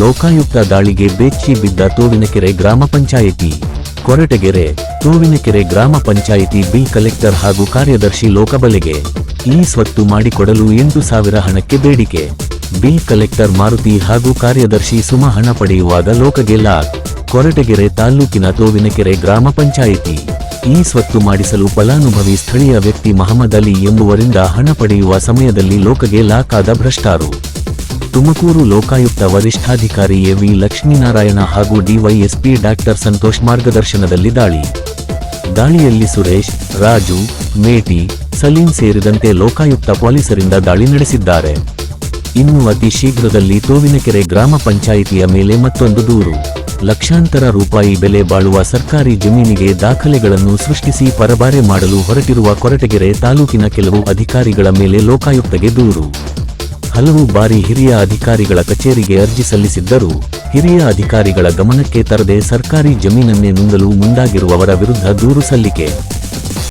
ಲೋಕಾಯುಕ್ತ ದಾಳಿಗೆ ಬೆಚ್ಚಿ ಬಿದ್ದ ತೋವಿನಕೆರೆ ಗ್ರಾಮ ಪಂಚಾಯಿತಿ. ಕೊರಟಗೆರೆ, ತೋವಿನಕೆರೆ ಗ್ರಾಮ ಪಂಚಾಯಿತಿ ಬಿ ಕಲೆಕ್ಟರ್ ಹಾಗೂ ಕಾರ್ಯದರ್ಶಿ ಲೋಕಬಲೆಗೆ ಈ ಸ್ವತ್ತು ಮಾಡಿಕೊಡಲು ಎಂಟು ಸಾವಿರ ಹಣಕ್ಕೆ ಬೇಡಿಕೆ. ಬಿ ಕಲೆಕ್ಟರ್ ಮಾರುತಿ ಹಾಗೂ ಕಾರ್ಯದರ್ಶಿ ಸುಮ ಹಣ ಪಡೆಯುವಾಗ ಲೋಕಗೆ ಲಾಕ್. ಕೊರಟಗೆರೆ ತಾಲ್ಲೂಕಿನ ತೋವಿನಕೆರೆ ಗ್ರಾಮ ಪಂಚಾಯಿತಿ. ಈ ಸ್ವತ್ತು ಮಾಡಿಸಲು ಫಲಾನುಭವಿ ಸ್ಥಳೀಯ ವ್ಯಕ್ತಿ ಮಹಮ್ಮದ್ ಅಲಿ ಎಂಬುವರಿಂದ ಹಣ ಪಡೆಯುವ ಸಮಯದಲ್ಲಿ ಲೋಕಗೆ ಲಾಕ್ ಆದ ಭ್ರಷ್ಟಾರು. ತುಮಕೂರು ಲೋಕಾಯುಕ್ತ ವರಿಷ್ಠಾಧಿಕಾರಿ ಎವಿ ಲಕ್ಷ್ಮೀನಾರಾಯಣ ಹಾಗೂ ಡಿವೈಎಸ್ಪಿ ಡಾಕ್ಟರ್ ಸಂತೋಷ್ ಮಾರ್ಗದರ್ಶನದಲ್ಲಿ ದಾಳಿ. ದಾಳಿಯಲ್ಲಿ ಸುರೇಶ್, ರಾಜು, ಮೇಟಿ, ಸಲೀಂ ಸೇರಿದಂತೆ ಲೋಕಾಯುಕ್ತ ಪೊಲೀಸರಿಂದ ದಾಳಿ ನಡೆಸಿದ್ದಾರೆ. ಇನ್ನು ಅತಿ ಶೀಘ್ರದಲ್ಲಿ ತೋವಿನಕೆರೆ ಗ್ರಾಮ ಪಂಚಾಯಿತಿಯ ಮೇಲೆ ಮತ್ತೊಂದು ದೂರು. ಲಕ್ಷಾಂತರ ರೂಪಾಯಿ ಬೆಲೆ ಬಾಳುವ ಸರ್ಕಾರಿ ಜಮೀನಿಗೆ ದಾಖಲೆಗಳನ್ನು ಸೃಷ್ಟಿಸಿ ಪರಬಾರೆ ಮಾಡಲು ಹೊರಟಿರುವ ಕೊರಟಗೆರೆ ತಾಲೂಕಿನ ಕೆಲವು ಅಧಿಕಾರಿಗಳ ಮೇಲೆ ಲೋಕಾಯುಕ್ತಗೆ ದೂರು. ಹಲವು ಬಾರಿ ಹಿರಿಯ ಅಧಿಕಾರಿಗಳ ಕಚೇರಿಗೆ ಅರ್ಜಿ ಸಲ್ಲಿಸಿದ್ದರೂ ಹಿರಿಯ ಅಧಿಕಾರಿಗಳ ಗಮನಕ್ಕೆ ತರದೆ ಸರ್ಕಾರಿ ಜಮೀನನ್ನೇ ನುಂಗಲು ಮುಂದಾಗಿರುವವರ ವಿರುದ್ಧ ದೂರು ಸಲ್ಲಿಕೆ.